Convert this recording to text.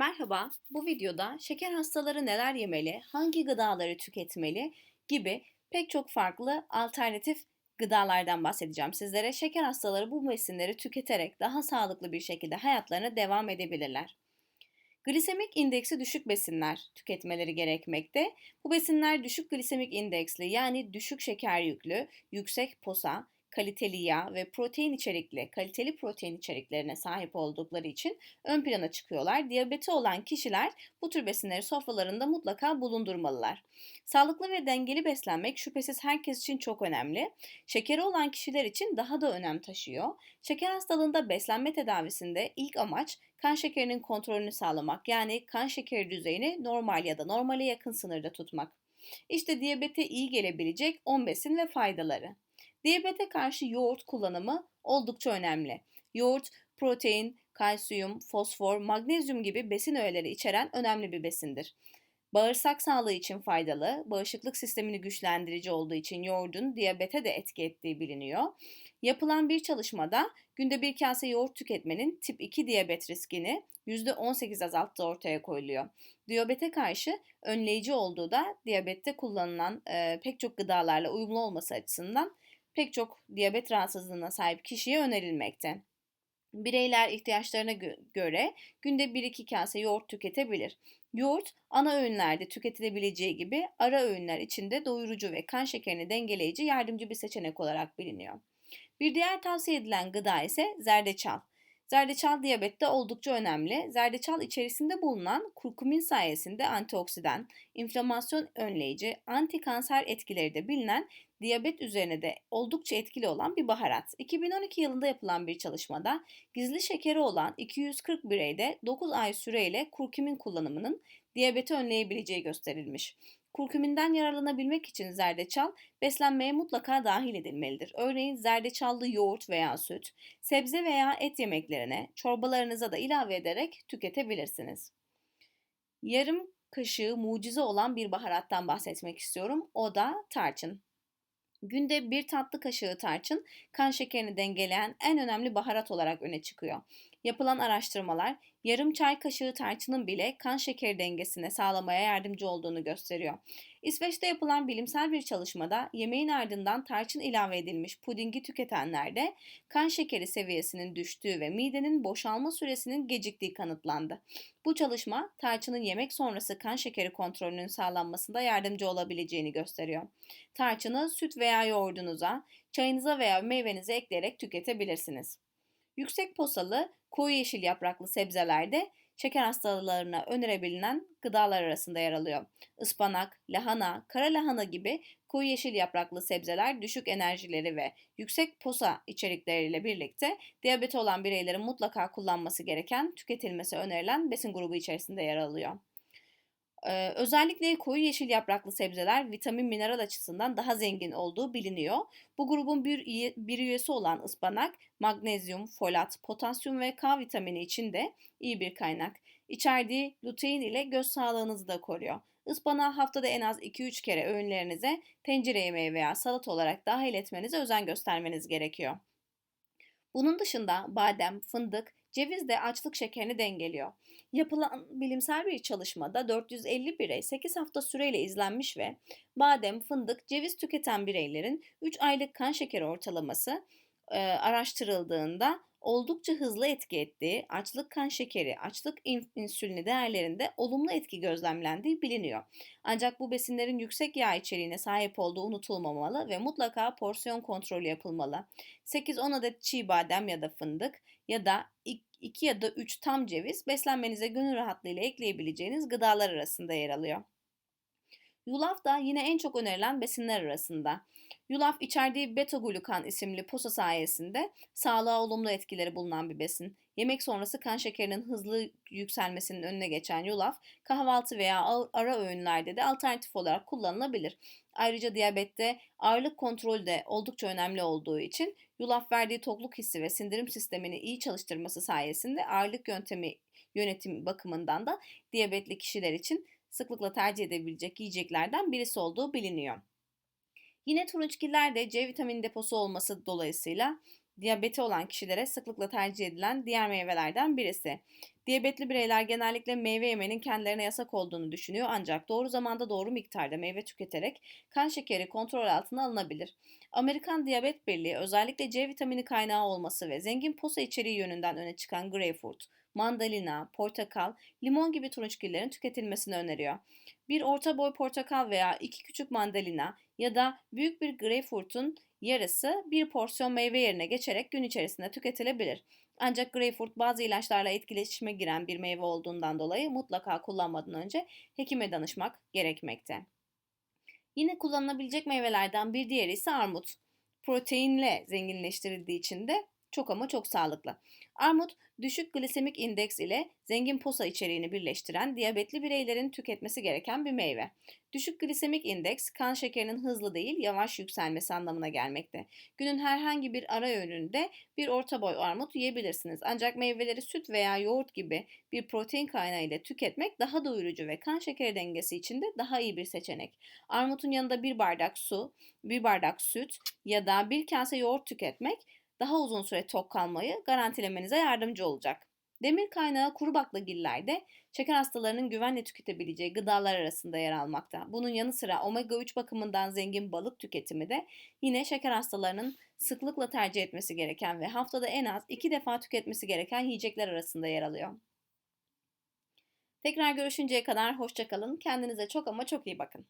Merhaba, bu videoda şeker hastaları neler yemeli, hangi gıdaları tüketmeli gibi pek çok farklı alternatif gıdalardan bahsedeceğim sizlere. Şeker hastaları bu besinleri tüketerek daha sağlıklı bir şekilde hayatlarına devam edebilirler. Glisemik indeksi düşük besinler tüketmeleri gerekmekte. Bu besinler düşük glisemik indeksli yani düşük şeker yüklü, yüksek posa, kaliteli yağ ve protein içerikli, kaliteli protein içeriklerine sahip oldukları için ön plana çıkıyorlar. Diyabeti olan kişiler bu tür besinleri sofralarında mutlaka bulundurmalılar. Sağlıklı ve dengeli beslenmek şüphesiz herkes için çok önemli. Şekeri olan kişiler için daha da önem taşıyor. Şeker hastalığında beslenme tedavisinde ilk amaç kan şekerinin kontrolünü sağlamak yani kan şekeri düzeyini normal ya da normale yakın sınırda tutmak. İşte diyabete iyi gelebilecek 10 besin ve faydaları. Diyabete karşı yoğurt kullanımı oldukça önemli. Yoğurt, protein, kalsiyum, fosfor, magnezyum gibi besin öğeleri içeren önemli bir besindir. Bağırsak sağlığı için faydalı, bağışıklık sistemini güçlendirici olduğu için yoğurdun diyabete de etki ettiği biliniyor. Yapılan bir çalışmada günde bir kase yoğurt tüketmenin tip 2 diyabet riskini %18 azalttığı ortaya koyuluyor. Diyabete karşı önleyici olduğu da diyabette kullanılan e, pek çok gıdalarla uyumlu olması açısından pek çok diyabet rahatsızlığına sahip kişiye önerilmekte. Bireyler ihtiyaçlarına gö- göre günde 1-2 kase yoğurt tüketebilir. Yoğurt ana öğünlerde tüketilebileceği gibi ara öğünler içinde doyurucu ve kan şekerini dengeleyici yardımcı bir seçenek olarak biliniyor. Bir diğer tavsiye edilen gıda ise zerdeçal. Zerdeçal diyabette oldukça önemli. Zerdeçal içerisinde bulunan kurkumin sayesinde antioksidan, inflamasyon önleyici, antikanser etkileri de bilinen diyabet üzerine de oldukça etkili olan bir baharat. 2012 yılında yapılan bir çalışmada gizli şekeri olan 240 bireyde 9 ay süreyle kurkumin kullanımının diyabeti önleyebileceği gösterilmiş. Kurkuminden yararlanabilmek için zerdeçal beslenmeye mutlaka dahil edilmelidir. Örneğin zerdeçallı yoğurt veya süt, sebze veya et yemeklerine, çorbalarınıza da ilave ederek tüketebilirsiniz. Yarım kaşığı mucize olan bir baharattan bahsetmek istiyorum. O da tarçın. Günde bir tatlı kaşığı tarçın kan şekerini dengeleyen en önemli baharat olarak öne çıkıyor. Yapılan araştırmalar yarım çay kaşığı tarçının bile kan şekeri dengesine sağlamaya yardımcı olduğunu gösteriyor. İsveç'te yapılan bilimsel bir çalışmada yemeğin ardından tarçın ilave edilmiş pudingi tüketenlerde kan şekeri seviyesinin düştüğü ve midenin boşalma süresinin geciktiği kanıtlandı. Bu çalışma tarçının yemek sonrası kan şekeri kontrolünün sağlanmasında yardımcı olabileceğini gösteriyor. Tarçını süt veya yoğurdunuza, çayınıza veya meyvenize ekleyerek tüketebilirsiniz. Yüksek posalı, koyu yeşil yapraklı sebzelerde şeker hastalarına önerebilinen gıdalar arasında yer alıyor. Ispanak, lahana, kara lahana gibi koyu yeşil yapraklı sebzeler düşük enerjileri ve yüksek posa içerikleriyle birlikte diyabeti olan bireylerin mutlaka kullanması gereken, tüketilmesi önerilen besin grubu içerisinde yer alıyor. Ee, özellikle koyu yeşil yapraklı sebzeler vitamin mineral açısından daha zengin olduğu biliniyor. Bu grubun bir, bir üyesi olan ıspanak, magnezyum, folat, potasyum ve K vitamini için de iyi bir kaynak. İçerdiği lutein ile göz sağlığınızı da koruyor. Ispanağı haftada en az 2-3 kere öğünlerinize tencere yemeği veya salat olarak dahil etmenize özen göstermeniz gerekiyor. Bunun dışında badem, fındık, ceviz de açlık şekerini dengeliyor. Yapılan bilimsel bir çalışmada 450 birey 8 hafta süreyle izlenmiş ve badem, fındık, ceviz tüketen bireylerin 3 aylık kan şekeri ortalaması e, araştırıldığında oldukça hızlı etki ettiği, açlık kan şekeri, açlık insülini değerlerinde olumlu etki gözlemlendiği biliniyor. Ancak bu besinlerin yüksek yağ içeriğine sahip olduğu unutulmamalı ve mutlaka porsiyon kontrolü yapılmalı. 8-10 adet çiğ badem ya da fındık ya da 2 ya da 3 tam ceviz beslenmenize gönül rahatlığıyla ekleyebileceğiniz gıdalar arasında yer alıyor. Yulaf da yine en çok önerilen besinler arasında. Yulaf içerdiği beta-glukan isimli posa sayesinde sağlığa olumlu etkileri bulunan bir besin. Yemek sonrası kan şekerinin hızlı yükselmesinin önüne geçen yulaf, kahvaltı veya ara öğünlerde de alternatif olarak kullanılabilir. Ayrıca diyabette ağırlık kontrolü de oldukça önemli olduğu için yulaf verdiği tokluk hissi ve sindirim sistemini iyi çalıştırması sayesinde ağırlık yöntemi yönetim bakımından da diyabetli kişiler için sıklıkla tercih edebilecek yiyeceklerden birisi olduğu biliniyor. Yine turunçgiller de C vitamini deposu olması dolayısıyla diyabeti olan kişilere sıklıkla tercih edilen diğer meyvelerden birisi. Diyabetli bireyler genellikle meyve yemenin kendilerine yasak olduğunu düşünüyor ancak doğru zamanda doğru miktarda meyve tüketerek kan şekeri kontrol altına alınabilir. Amerikan Diyabet Birliği özellikle C vitamini kaynağı olması ve zengin posa içeriği yönünden öne çıkan greyfurt, mandalina, portakal, limon gibi turunçgillerin tüketilmesini öneriyor. Bir orta boy portakal veya iki küçük mandalina ya da büyük bir greyfurtun yarısı bir porsiyon meyve yerine geçerek gün içerisinde tüketilebilir. Ancak greyfurt bazı ilaçlarla etkileşime giren bir meyve olduğundan dolayı mutlaka kullanmadan önce hekime danışmak gerekmekte. Yine kullanılabilecek meyvelerden bir diğeri ise armut. Proteinle zenginleştirildiği için de çok ama çok sağlıklı. Armut düşük glisemik indeks ile zengin posa içeriğini birleştiren diyabetli bireylerin tüketmesi gereken bir meyve. Düşük glisemik indeks kan şekerinin hızlı değil yavaş yükselmesi anlamına gelmekte. Günün herhangi bir ara öğününde bir orta boy armut yiyebilirsiniz. Ancak meyveleri süt veya yoğurt gibi bir protein kaynağı ile tüketmek daha doyurucu ve kan şekeri dengesi için de daha iyi bir seçenek. Armutun yanında bir bardak su, bir bardak süt ya da bir kase yoğurt tüketmek daha uzun süre tok kalmayı garantilemenize yardımcı olacak. Demir kaynağı kuru baklagillerde şeker hastalarının güvenle tüketebileceği gıdalar arasında yer almakta. Bunun yanı sıra omega 3 bakımından zengin balık tüketimi de yine şeker hastalarının sıklıkla tercih etmesi gereken ve haftada en az 2 defa tüketmesi gereken yiyecekler arasında yer alıyor. Tekrar görüşünceye kadar hoşçakalın. Kendinize çok ama çok iyi bakın.